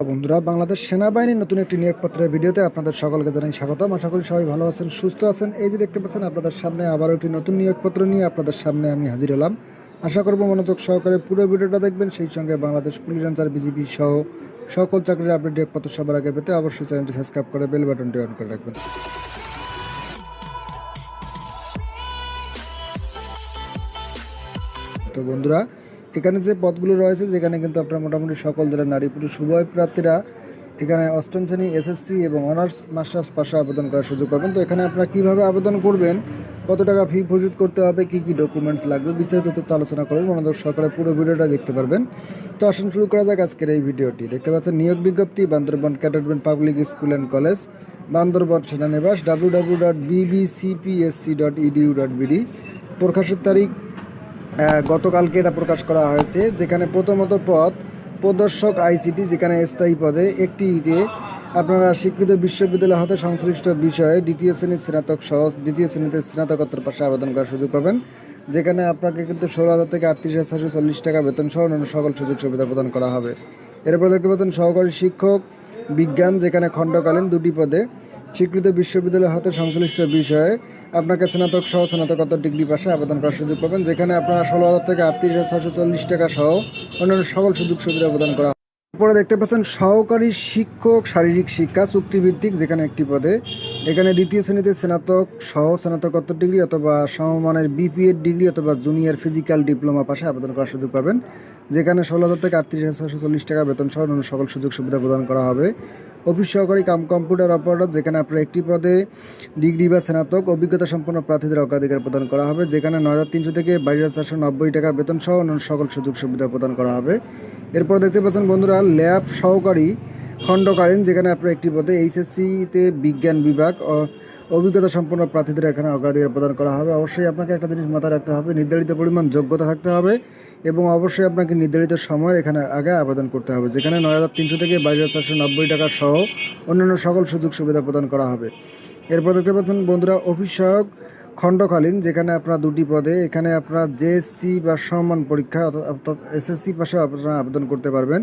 বন্ধুরা, বাংলাদেশ সেনাবাহিনীর নতুন একটি নিয়োগপত্রের ভিডিওতে আপনাদের সকলকে জানাই স্বাগতম। আশা করি সবাই ভালো আছেন, সুস্থ আছেন। এই যে দেখতে পাচ্ছেন, আপনাদের সামনে আবারও একটি নতুন নিয়োগপত্র নিয়ে আপনাদের সামনে আমি হাজির হলাম। আশা করব মনোযোগ সহকারে পুরো ভিডিওটা দেখবেন, সেই সঙ্গে বাংলাদেশ পুলিশ রেঞ্জার বিজিবি সহ সকল চাকরির আপডেট, নিয়োগপত্র সবার আগে পেতে অবশ্যই চ্যানেলটি সাবস্ক্রাইব করে বেল বাটনটি অন করে রাখবেন। তো বন্ধুরা এখানে যে পদগুলো রয়েছে, যেখানে কিন্তু আপনার মোটামুটি সকল জেলার নারী পুরুষ, উভয় প্রার্থীরা এখানে অষ্টম শ্রেণি, এসএসসি এবং অনার্স, মাস্টার্স পাশে আবেদন করার সুযোগ পাবেন। তো এখানে আপনারা কীভাবে আবেদন করবেন, কত টাকা ফি পরিশোধ করতে হবে, কি কি ডকুমেন্টস লাগবে, বিস্তারিত তথ্য আলোচনা করবেন। মনোযোগ সহকারে পুরো ভিডিওটা দেখতে পারবেন। তো আসুন শুরু করা যাক আজকের এই ভিডিওটি। দেখতে পাচ্ছেন, নিয়োগ বিজ্ঞপ্তি, Bandarban cantonment public school and college, Bandarban সেনানিবাস W W dot BBCPSC dot edu dot BD প্রকাশের তারিখ গতকালকে এটা প্রকাশ করা হয়েছে, যেখানে প্রথমত পদ প্রদর্শক আইসিটি, যেখানে স্থায়ী পদে একটিতে আপনারা স্বীকৃত বিশ্ববিদ্যালয় হতে সংশ্লিষ্ট বিষয়ে দ্বিতীয় শ্রেণির স্নাতক সহ দ্বিতীয় শ্রেণীতে স্নাতকোত্তর পাশে আবেদন করার সুযোগ পাবেন, যেখানে আপনাকে কিন্তু ষোলো হাজার থেকে আটত্রিশ হাজার ছশো চল্লিশ টাকা বেতন সহ অন্যান্য সকল সুযোগ সুবিধা প্রদান করা হবে। এরপর দেখতে পাচ্ছেন সহকারী শিক্ষক বিজ্ঞান, যেখানে খণ্ডকালীন দুটি পদে স্বীকৃত বিশ্ববিদ্যালয় হতে সংশ্লিষ্ট বিষয়ে আপনাকে স্নাতক সহ স্নাতকোত্তর ডিগ্রি পাশে আবেদন করার সুযোগ পাবেন, যেখানে আপনারা ষোলো হাজার থেকে আটত্রিশ হাজার ছশো চল্লিশ টাকা সহ অন্যান্য সকল সুযোগ সুবিধা প্রদান করা এরপরে দেখতে পাচ্ছেন সহকারী শিক্ষক শারীরিক শিক্ষা চুক্তিভিত্তিক যেখানে একটি পদে। এখানে দ্বিতীয় শ্রেণীতে স্নাতক সহ স্নাতকোত্তর ডিগ্রি অথবা সমমানের বিপিএড ডিগ্রি অথবা জুনিয়র ফিজিক্যাল ডিপ্লোমা পাশে আবেদন করার সুযোগ পাবেন। যেখানে ষোলো হাজার থেকে আটত্রিশ হাজার ছশো চল্লিশ টাকা বেতন সহ অন্যান্য সকল সুযোগ সুবিধা প্রদান করা হবে। অফিস সহকারী কাম কম্পিউটার অপারেটর, যেখানে আপনার একটি পদে ডিগ্রি বা স্নাতক অভিজ্ঞতা সম্পন্ন প্রার্থীদের অগ্রাধিকার প্রদান করা হবে। যেখানে নয় হাজার তিনশো থেকে বাইশ হাজার চারশো নব্বই টাকা বেতন সহ অন্যান্য সকল সুযোগ সুবিধা প্রদান করা হবে। এরপর দেখতে পাচ্ছেন বন্ধুরা, ল্যাব সহকারী খণ্ডকালীন, যেখানে আপনার একটি পদে এইচএসসিতে বিজ্ঞান বিভাগ অভিজ্ঞতা সম্পন্ন প্রার্থীদের এখানে অগ্রাধিকার প্রদান করা হবে। অবশ্যই আপনাকে একটা জিনিস মাথায় রাখতে হবে, নির্ধারিত পরিমাণ যোগ্যতা থাকতে হবে এবং অবশ্যই আপনাকে নির্ধারিত সময়ের এখানে আগে আবেদন করতে হবে, যেখানে নয় হাজার তিনশো থেকে বাইশ হাজার চারশো নব্বই টাকা সহ অন্যান্য সকল সুযোগ সুবিধা প্রদান করা হবে। এরপর দেখতে পাচ্ছেন বন্ধুরা, অফিস সহায়ক খণ্ডকালীন, যেখানে আপনার দুটি পদে, এখানে আপনারা জেএসসি বা সম্মান পরীক্ষা অর্থাৎ- এসএসসি পাশে আপনারা আবেদন করতে পারবেন।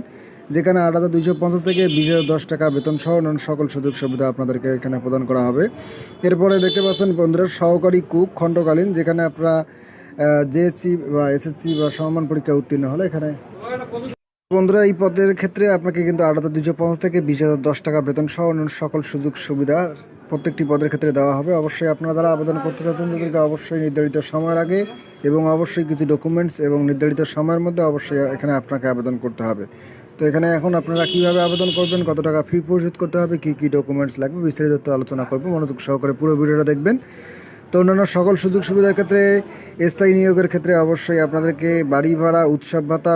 যেখানে আট হাজার দুইশো পঞ্চাশ থেকে বিশ হাজার দশ টাকা বেতন সহ অন্যান্য সকল সুযোগ সুবিধা আপনাদেরকে এখানে প্রদান করা হবে। এরপরে দেখতে পাচ্ছেন বন্ধুরা, সহকারী কুক খণ্ডকালীন, যেখানে আপনারা জেএসসি বা এসএসসি বা সম্মান পরীক্ষা উত্তীর্ণ হলে এখানে বন্ধুরা, এই পদের ক্ষেত্রে আপনাকে কিন্তু আট হাজার দুইশো পঞ্চাশ থেকে বিশ হাজার দশ টাকা বেতন সহ অন্যান্য সকল সুযোগ সুবিধা প্রত্যেকটি পদের ক্ষেত্রে দেওয়া হবে। অবশ্যই আপনারা যারা আবেদন করতে চাচ্ছেন তাদেরকে অবশ্যই নির্ধারিত সময়ের আগে এবং অবশ্যই কিছু ডকুমেন্টস এবং নির্ধারিত সময়ের মধ্যে অবশ্যই এখানে আপনাকে আবেদন করতে হবে। তো এখানে এখন আপনারা কীভাবে আবেদন করবেন, কত টাকা ফি পরিশোধ করতে হবে, কি কি ডকুমেন্টস লাগবে, বিস্তারিত আলোচনা করব। মনোযোগ সহকারে পুরো ভিডিওটা দেখবেন। তো অন্যান্য সকল সুযোগ সুবিধার ক্ষেত্রে স্থায়ী নিয়োগের ক্ষেত্রে অবশ্যই আপনাদেরকে বাড়ি ভাড়া, উৎসব ভাতা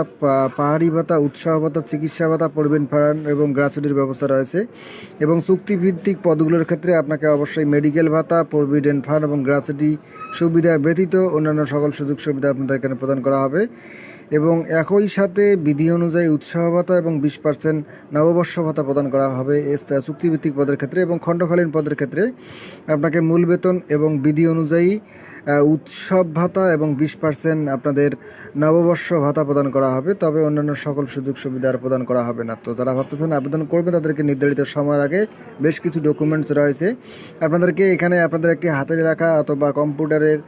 পাহাড়ি ভাতা, উৎসাহ ভাতা, চিকিৎসা ভাতা, পরিবহন ফান্ড এবং গ্রাচুটির ব্যবস্থা রয়েছে। এবং চুক্তিভিত্তিক পদগুলোর ক্ষেত্রে আপনাকে অবশ্যই মেডিকেল ভাতা, প্রভিডেন্ট ফান্ড এবং গ্রাচুটি সুবিধা ব্যতীত অন্যান্য সকল সুযোগ সুবিধা আপনাদের এখানে প্রদান করা হবে। এবং একই সাথে বিধি অনুযায়ী উৎসাহ ভাতা এবং বিশ পার্সেন্ট নববর্ষ ভাতা প্রদান করা হবে চুক্তিভিত্তিক পদের ক্ষেত্রে এবং খণ্ডকালীন পদের ক্ষেত্রে। আপনাকে মূল বেতন এবং বিধি অনুযায়ী উৎসব ভাতা এবং বিশ পার্সেন্ট আপনাদের নববর্ষ ভাতা প্রদান করা হবে। তবে অন্যান্য সকল সুযোগ সুবিধা আর প্রদান করা হবে না। তো যারা ভাবতেছেন আবেদন করবে তাদেরকে নির্ধারিত সময়ের আগে বেশ কিছু ডকুমেন্টস রয়েছে। আপনাদেরকে এখানে আপনাদের একটি হাতে রাখা অথবা কম্পিউটারের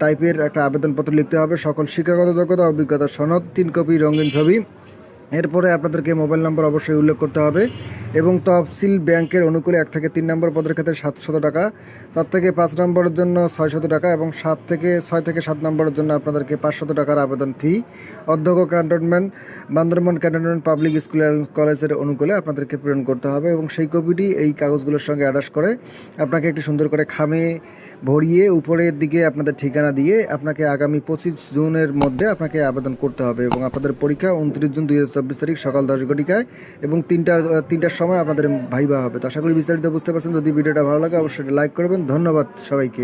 টাইপের একটা আবেদনপত্র লিখতে হবে। সকল শিক্ষাগত যোগ্যতা অভিজ্ঞতা সনদ তিন কপি রঙিন ছবি। এরপরে আপনাদেরকে মোবাইল নম্বর অবশ্যই উল্লেখ করতে হবে এবং তফসিল ব্যাংকের অনুকূলে এক থেকে তিন নম্বর পদের ক্ষেত্রে সাতশত টাকা, চার থেকে পাঁচ নম্বরের জন্য ছয়শত টাকা এবং সাত থেকে ছয় থেকে সাত নম্বরের জন্য আপনাদেরকে পাঁচশত টাকার আবেদন ফি। অধ্যক্ষ cantonment, Bandarban cantonment public school কলেজের অনুকূলে আপনাদেরকে প্রেরণ করতে হবে এবং সেই কপিটি এই কাগজগুলোর সঙ্গে অ্যাটাচ করে আপনাকে একটি সুন্দর করে খামে ভরিয়ে উপরের দিকে আপনাদের ঠিকানা দিয়ে আপনাকে আগামী পঁচিশ জুনের মধ্যে আপনাকে আবেদন করতে হবে এবং আপনাদের পরীক্ষা উনত্রিশ জুন দুই হাজার চব্বিশ তারিখ সকাল দশ ঘটিকায় এবং তিনটার তিনটার সময় আপনাদের ভাইবা হবে। তো আশা করি বিস্তারিত বুঝতে পারছেন। যদি ভিডিওটা ভালো লাগে, অবশ্যই লাইক করবেন। ধন্যবাদ সবাইকে।